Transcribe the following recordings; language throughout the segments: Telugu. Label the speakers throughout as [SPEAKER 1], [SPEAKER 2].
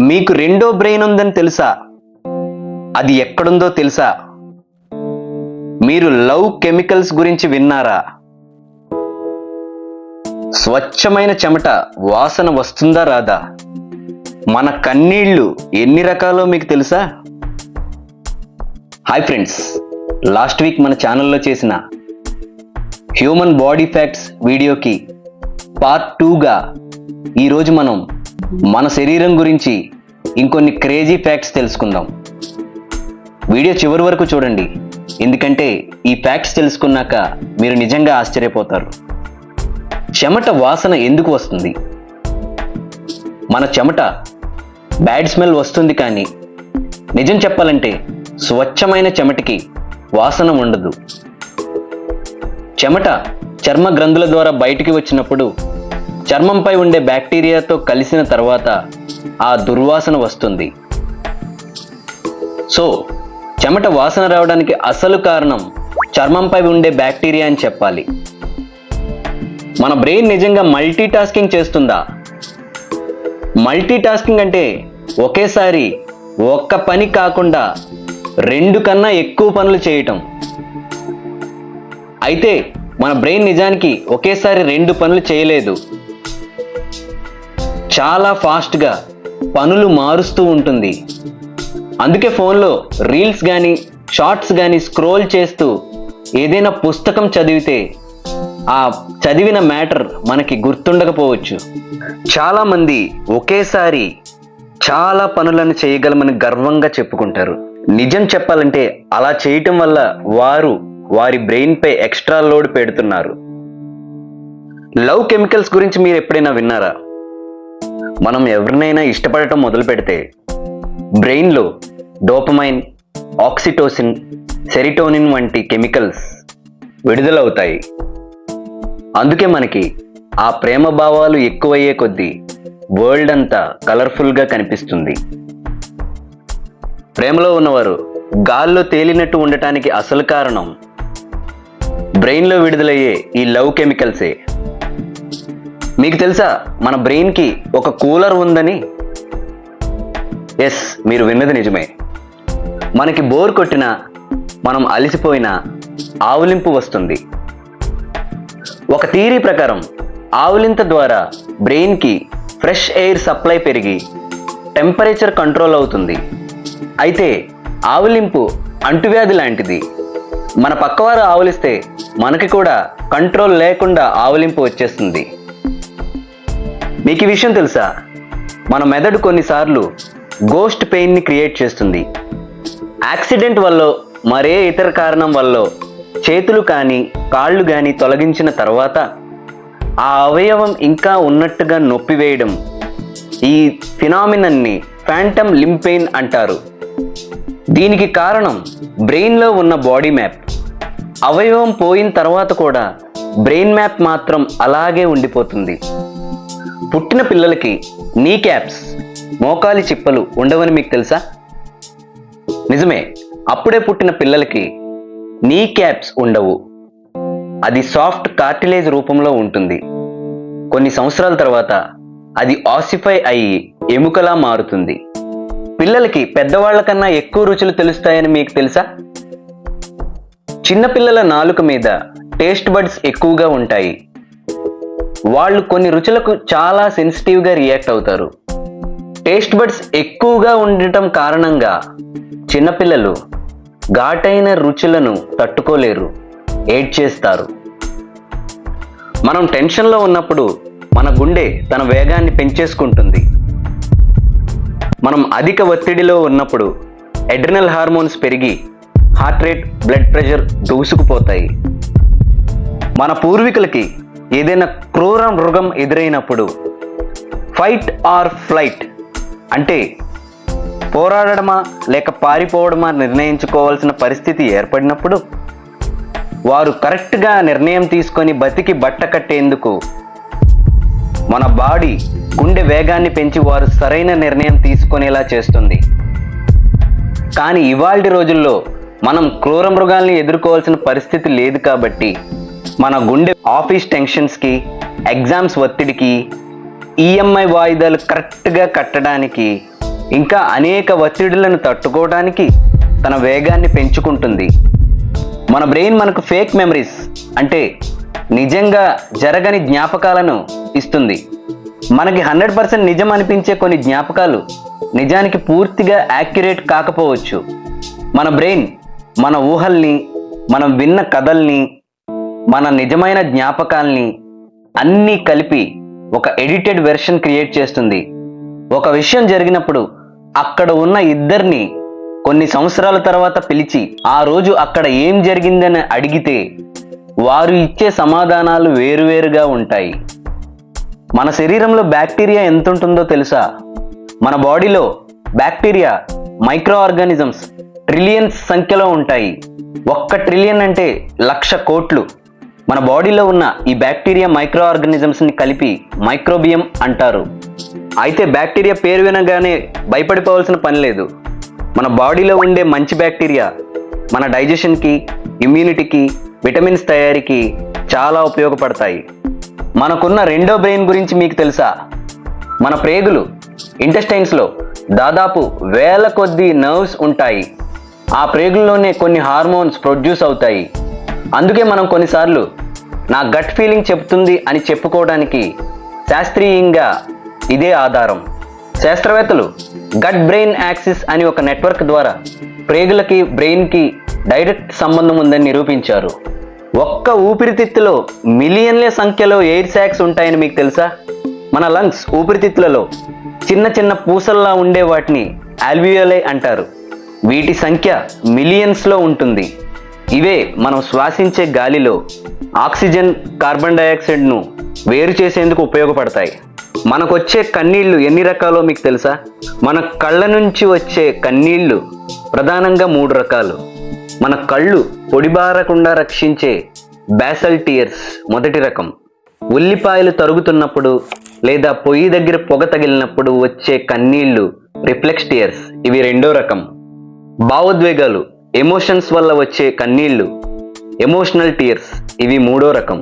[SPEAKER 1] మీకు రెండో బ్రెయిన్ ఉందని తెలుసా? అది ఎక్కడుందో తెలుసా? మీరు లవ్ కెమికల్స్ గురించి విన్నారా? స్వచ్ఛమైన చెమట వాసన వస్తుందా రాదా? మన కన్నీళ్ళు ఎన్ని రకాలో మీకు తెలుసా? హాయ్ ఫ్రెండ్స్ లాస్ట్ వీక్ మన ఛానల్లో చేసిన హ్యూమన్ బాడీ ఫ్యాక్ట్స్ వీడియోకి పార్ట్ టూగా ఈరోజు మనం మన శరీరం గురించి ఇంకొన్ని క్రేజీ ఫ్యాక్ట్స్ తెలుసుకుందాం. వీడియో చివరి వరకు చూడండి. ఎందుకంటే ఈ ఫ్యాక్ట్స్ తెలుసుకున్నాక మీరు నిజంగా ఆశ్చర్యపోతారు. చెమట వాసన ఎందుకు వస్తుంది? మన చెమట బ్యాడ్ స్మెల్ వస్తుంది కానీ నిజం చెప్పాలంటే స్వచ్ఛమైన చెమటకి వాసన ఉండదు. చెమట చర్మ గ్రంథుల ద్వారా బయటికి వచ్చినప్పుడు చర్మంపై ఉండే బ్యాక్టీరియాతో కలిసిన తర్వాత ఆ దుర్వాసన వస్తుంది. సో చెమట వాసన రావడానికి అసలు కారణం చర్మంపై ఉండే బ్యాక్టీరియా అని చెప్పాలి. మన బ్రెయిన్ నిజంగా మల్టీ టాస్కింగ్ చేస్తుందా? మల్టీ టాస్కింగ్ అంటే ఒకేసారి ఒక్క పని కాకుండా రెండు కన్నా ఎక్కువ పనులు చేయటం. అయితే మన బ్రెయిన్ నిజానికి ఒకేసారి రెండు పనులు చేయలేదు. చాలా ఫాస్ట్గా పనులు మారుస్తూ ఉంటుంది. అందుకే ఫోన్లో రీల్స్ కానీ షార్ట్స్ కానీ స్క్రోల్ చేస్తూ ఏదైనా పుస్తకం చదివితే ఆ చదివిన మ్యాటర్ మనకి గుర్తుండకపోవచ్చు. చాలామంది ఒకేసారి చాలా పనులను చేయగలమని గర్వంగా చెప్పుకుంటారు. నిజం చెప్పాలంటే అలా చేయటం వల్ల వారు వారి బ్రెయిన్పై ఎక్స్ట్రా లోడ్ పెడుతున్నారు. లవ్ కెమికల్స్ గురించి మీరు ఎప్పుడైనా విన్నారా? మనం ఎవరినైనా ఇష్టపడటం మొదలు పెడితే బ్రెయిన్లో డోపమైన్ ఆక్సిటోసిన్ సెరిటోనిన్ వంటి కెమికల్స్ విడుదలవుతాయి. అందుకే మనకి ఆ ప్రేమ భావాలు ఎక్కువయ్యే కొద్దీ వరల్డ్ అంతా కలర్ఫుల్గా కనిపిస్తుంది. ప్రేమలో ఉన్నవారు గాల్లో తేలినట్టు ఉండటానికి అసలు కారణం బ్రెయిన్లో విడుదలయ్యే ఈ లవ్ కెమికల్సే. మీకు తెలుసా మన బ్రెయిన్కి ఒక కూలర్ ఉందని? ఎస్ మీరు విన్నది నిజమే. మనకి బోర్ కొట్టినా మనం అలసిపోయినా ఆవులింపు వస్తుంది. ఒక థీరీ ప్రకారం ఆవులింత ద్వారా బ్రెయిన్కి ఫ్రెష్ ఎయిర్ సప్లై పెరిగి టెంపరేచర్ కంట్రోల్ అవుతుంది. అయితే ఆవులింపు అంటువ్యాధి లాంటిది. మన పక్కవారు ఆవులిస్తే మనకి కూడా కంట్రోల్ లేకుండా ఆవులింపు వచ్చేస్తుంది. మీకు ఈ విషయం తెలుసా? మన మెదడు కొన్నిసార్లు గోస్ట్ పెయిన్ని క్రియేట్ చేస్తుంది. యాక్సిడెంట్ వల్ల మరే ఇతర కారణం వల్ల చేతులు కానీ కాళ్ళు కానీ తొలగించిన తర్వాత ఆ అవయవం ఇంకా ఉన్నట్టుగా నొప్పి వేయడం ఈ ఫినామినన్ని ఫ్యాంటమ్ లింపెయిన్ అంటారు. దీనికి కారణం బ్రెయిన్లో ఉన్న బాడీ మ్యాప్ అవయవం పోయిన తర్వాత కూడా బ్రెయిన్ మ్యాప్ మాత్రం అలాగే ఉండిపోతుంది. పుట్టిన పిల్లలకి నీ క్యాప్స్ మోకాలి చిప్పలు ఉండవని మీకు తెలుసా? నిజమే అప్పుడే పుట్టిన పిల్లలకి నీ క్యాప్స్ ఉండవు. అది సాఫ్ట్ కార్టిలేజ్ రూపంలో ఉంటుంది. కొన్ని సంవత్సరాల తర్వాత అది ఆసిఫై అయ్యి ఎముకలా మారుతుంది. పిల్లలకి పెద్దవాళ్ళ కన్నా ఎక్కువ రుచులు తెలుస్తాయని మీకు తెలుసా? చిన్నపిల్లల నాలుక మీద టేస్ట్ బడ్స్ ఎక్కువగా ఉంటాయి. వాళ్ళు కొన్ని రుచులకు చాలా సెన్సిటివ్గా రియాక్ట్ అవుతారు. టేస్ట్ బడ్స్ ఎక్కువగా ఉండటం కారణంగా చిన్నపిల్లలు ఘాటైన రుచులను తట్టుకోలేరు ఏడ్ చేస్తారు. మనం టెన్షన్లో ఉన్నప్పుడు మన గుండె తన వేగాన్ని పెంచేసుకుంటుంది. మనం అధిక ఒత్తిడిలో ఉన్నప్పుడు ఎడ్రినల్ హార్మోన్స్ పెరిగి హార్ట్ రేట్ బ్లడ్ ప్రెషర్ దూసుకుపోతాయి. మన పూర్వీకులకి ఏదైనా క్రూర మృగం ఎదురైనప్పుడు ఫైట్ ఆర్ ఫ్లైట్ అంటే పోరాడడమా లేక పారిపోవడమా నిర్ణయించుకోవాల్సిన పరిస్థితి ఏర్పడినప్పుడు వారు కరెక్ట్గా నిర్ణయం తీసుకొని బతికి బట్ట కట్టేందుకు మన బాడీ గుండె వేగాన్ని పెంచి వారు సరైన నిర్ణయం తీసుకునేలా చేస్తుంది. కానీ ఇవాళ రోజుల్లో మనం క్రూర మృగాల్ని ఎదుర్కోవాల్సిన పరిస్థితి లేదు కాబట్టి మన గుండె ఆఫీస్ టెన్షన్స్కి ఎగ్జామ్స్ ఒత్తిడికి ఈఎంఐ వాయిదాలు కరెక్ట్గా కట్టడానికి ఇంకా అనేక ఒత్తిడులను తట్టుకోవడానికి తన వేగాన్ని పెంచుకుంటుంది. మన బ్రెయిన్ మనకు ఫేక్ మెమరీస్ అంటే నిజంగా జరగని జ్ఞాపకాలను ఇస్తుంది. మనకి హండ్రెడ్ పర్సెంట్ నిజం అనిపించే కొన్ని జ్ఞాపకాలు నిజానికి పూర్తిగా యాక్యురేట్ కాకపోవచ్చు. మన బ్రెయిన్ మన ఊహల్ని మనం విన్న కథల్ని మన నిజమైన జ్ఞాపకాల్ని అన్నీ కలిపి ఒక ఎడిటెడ్ వెర్షన్ క్రియేట్ చేస్తుంది. ఒక విషయం జరిగినప్పుడు అక్కడ ఉన్న ఇద్దరిని కొన్ని సంవత్సరాల తర్వాత పిలిచి ఆ రోజు అక్కడ ఏం జరిగిందని అడిగితే వారు ఇచ్చే సమాధానాలు వేరువేరుగా ఉంటాయి. మన శరీరంలో బ్యాక్టీరియా ఎంత ఉంటుందో తెలుసా? మన బాడీలో బ్యాక్టీరియా మైక్రో ఆర్గానిజమ్స్ ట్రిలియన్స్ సంఖ్యలో ఉంటాయి. ఒక్క ట్రిలియన్ అంటే లక్ష కోట్లు. మన బాడీలో ఉన్న ఈ బ్యాక్టీరియా మైక్రో ఆర్గానిజమ్స్ని కలిపి మైక్రోబియం అంటారు. అయితే బ్యాక్టీరియా పేరు వినగానే భయపడిపోవాల్సిన పని లేదు. మన బాడీలో ఉండే మంచి బ్యాక్టీరియా మన డైజెషన్కి ఇమ్యూనిటీకి విటమిన్స్ తయారీకి చాలా ఉపయోగపడతాయి. మనకున్న రెండో బ్రెయిన్ గురించి మీకు తెలుసా? మన ప్రేగులు ఇంటెస్టైన్స్లో దాదాపు వేల కొద్ది నర్వ్స్ ఉంటాయి. ఆ ప్రేగుల్లోనే కొన్ని హార్మోన్స్ ప్రొడ్యూస్ అవుతాయి. అందుకే మనం కొన్నిసార్లు నా గట్ ఫీలింగ్ చెప్తుంది అని చెప్పుకోవడానికి శాస్త్రీయంగా ఇదే ఆధారం. శాస్త్రవేత్తలు గట్ బ్రెయిన్ యాక్సిస్ అని ఒక నెట్వర్క్ ద్వారా ప్రేగులకి బ్రెయిన్కి డైరెక్ట్ సంబంధం ఉందని నిరూపించారు. ఒక్క ఊపిరితిత్తులో మిలియన్ల సంఖ్యలో ఎయిర్ శాక్స్ ఉంటాయని మీకు తెలుసా? మన లంగ్స్ ఊపిరితిత్తులలో చిన్న చిన్న పూసల్లా ఉండే వాటిని ఆల్వియోలే అంటారు. వీటి సంఖ్య మిలియన్స్లో ఉంటుంది. ఇవే మనం శ్వాసించే గాలిలో ఆక్సిజన్ కార్బన్ డైఆక్సైడ్ను వేరు చేసేందుకు ఉపయోగపడతాయి. మనకొచ్చే కన్నీళ్ళు ఎన్ని రకాలో మీకు తెలుసా? మన కళ్ళ నుంచి వచ్చే కన్నీళ్ళు ప్రధానంగా మూడు రకాలు. మన కళ్ళు పొడిబారకుండా రక్షించే బ్యాసల్ టీయర్స్ మొదటి రకం. ఉల్లిపాయలు తరుగుతున్నప్పుడు లేదా పొయ్యి దగ్గర పొగ తగిలినప్పుడు వచ్చే కన్నీళ్ళు రిఫ్లెక్స్ టీయర్స్ ఇవి రెండో రకం. భావోద్వేగాలు. ఎమోషన్స్ వల్ల వచ్చే కన్నీళ్ళు ఎమోషనల్ టీయర్స్ ఇవి మూడో రకం.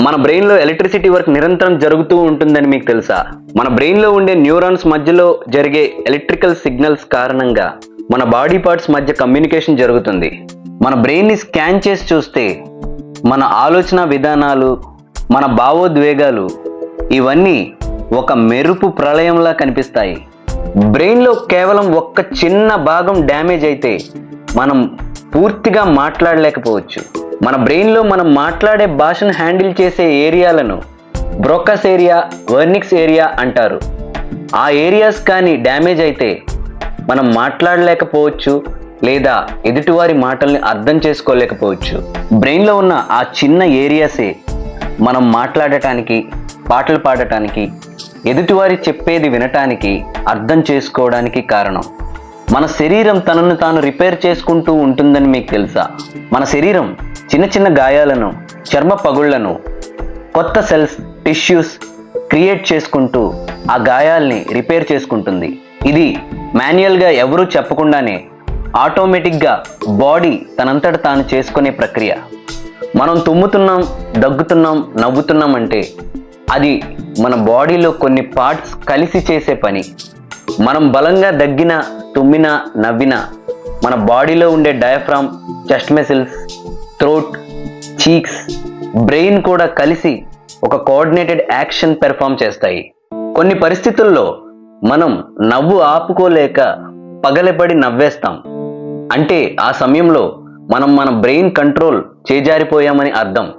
[SPEAKER 1] మన బ్రెయిన్లో ఎలక్ట్రిసిటీ వర్క్ నిరంతరం జరుగుతూ ఉంటుందని మీకు తెలుసా? మన బ్రెయిన్లో ఉండే న్యూరాన్స్ మధ్యలో జరిగే ఎలక్ట్రికల్ సిగ్నల్స్ కారణంగా మన బాడీ పార్ట్స్ మధ్య కమ్యూనికేషన్ జరుగుతుంది. మన బ్రెయిన్ని స్కాన్ చేసి చూస్తే మన ఆలోచన విధానాలు మన భావోద్వేగాలు ఇవన్నీ ఒక మెరుపు ప్రళయంలా కనిపిస్తాయి. బ్రెయిన్లో కేవలం ఒక్క చిన్న భాగం డ్యామేజ్ అయితే మనం పూర్తిగా మాట్లాడలేకపోవచ్చు. మన బ్రెయిన్లో మనం మాట్లాడే భాషను హ్యాండిల్ చేసే ఏరియాలను బ్రోకస్ ఏరియా వర్నిక్స్ ఏరియా అంటారు. ఆ ఏరియాస్ కానీ డ్యామేజ్ అయితే మనం మాట్లాడలేకపోవచ్చు లేదా ఎదుటివారి మాటల్ని అర్థం చేసుకోలేకపోవచ్చు. బ్రెయిన్లో ఉన్న ఆ చిన్న ఏరియాసే మనం మాట్లాడటానికి పాటలు పాడటానికి ఎదుటివారి చెప్పేది వినటానికి అర్థం చేసుకోవడానికి కారణం. మన శరీరం తనను తాను రిపేర్ చేసుకుంటూ ఉంటుందని మీకు తెలుసా? మన శరీరం చిన్న చిన్న గాయాలను చర్మ పగుళ్ళను కొత్త సెల్స్ టిష్యూస్ క్రియేట్ చేసుకుంటూ ఆ గాయాల్ని రిపేర్ చేసుకుంటుంది. ఇది మాన్యువల్గా ఎవరూ చెప్పకుండానే ఆటోమేటిక్గా బాడీ తనంతట తాను చేసుకునే ప్రక్రియ. మనం తుమ్ముతున్నాం దగ్గుతున్నాం నవ్వుతున్నాం అంటే అది మన బాడీలో కొన్ని పార్ట్స్ కలిసి చేసే పని. మనం బలంగా దగ్గిన తుమ్మిన నవ్విన మన బాడీలో ఉండే diaphragm chest muscles throat cheeks brain కూడా కలిసి ఒక కోఆర్డినేటెడ్ యాక్షన్ పెర్ఫామ్ చేస్తాయి. కొన్ని పరిస్థితుల్లో మనం నవ్వు ఆపుకోలేక పగలబడి నవ్వేస్తాం. అంటే ఆ సమయంలో మనం మన బ్రెయిన్ కంట్రోల్ చేజారిపోయామని అర్థం.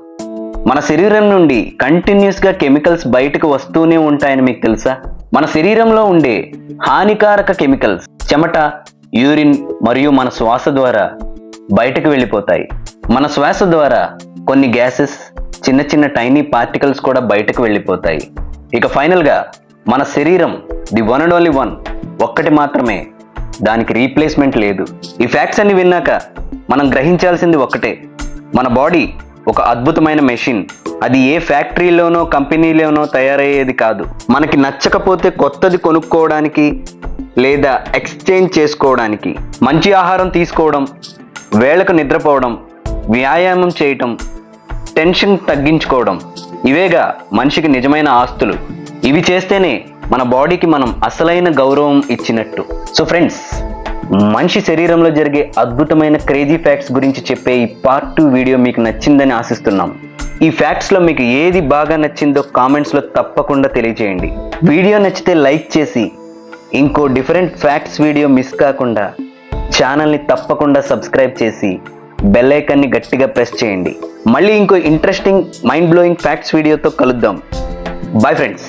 [SPEAKER 1] మన శరీరం నుండి కంటిన్యూస్గా కెమికల్స్ బయటకు వస్తూనే ఉంటాయని మీకు తెలుసా? మన శరీరంలో ఉండే హానికారక కెమికల్స్ చెమట యూరిన్ మరియు మన శ్వాస ద్వారా బయటకు వెళ్ళిపోతాయి. మన శ్వాస ద్వారా కొన్ని గ్యాసెస్ చిన్న చిన్న టైనీ పార్టికల్స్ కూడా బయటకు వెళ్ళిపోతాయి. ఇక ఫైనల్గా మన శరీరం the one and only one ఒక్కటి మాత్రమే. దానికి రీప్లేస్మెంట్ లేదు. ఈ ఫ్యాక్ట్స్ అన్ని విన్నాక మనం గ్రహించాల్సింది ఒక్కటే. మన బాడీ ఒక అద్భుతమైన మెషిన్. అది ఏ ఫ్యాక్టరీలోనో కంపెనీలోనో తయారయ్యేది కాదు. మనకి నచ్చకపోతే కొత్తది కొనుక్కోవడానికి లేదా ఎక్స్చేంజ్ చేసుకోవడానికి మంచి ఆహారం తీసుకోవడం వేళకు నిద్రపోవడం వ్యాయామం చేయటం టెన్షన్ తగ్గించుకోవడం ఇవేగా మనిషికి నిజమైన ఆస్తులు. ఇవి చేస్తేనే మన బాడీకి మనం అసలైన గౌరవం ఇచ్చినట్టు. సో ఫ్రెండ్స్ మనిషి శరీరంలో జరిగే అద్భుతమైన క్రేజీ ఫ్యాక్ట్స్ గురించి చెప్పే ఈ పార్ట్ టూ వీడియో మీకు నచ్చిందని ఆశిస్తున్నాం. ఈ ఫ్యాక్ట్స్లో మీకు ఏది బాగా నచ్చిందో కామెంట్స్లో తప్పకుండా తెలియజేయండి వీడియో నచ్చితే లైక్ చేసి ఇంకో డిఫరెంట్ ఫ్యాక్ట్స్ వీడియో మిస్ కాకుండా ఛానల్ని తప్పకుండా సబ్స్క్రైబ్ చేసి బెల్ ఐకాన్ని గట్టిగా ప్రెస్ చేయండి. మళ్ళీ ఇంకో ఇంట్రెస్టింగ్ మైండ్ బ్లోయింగ్ ఫ్యాక్ట్స్ వీడియోతో కలుద్దాం. Bye friends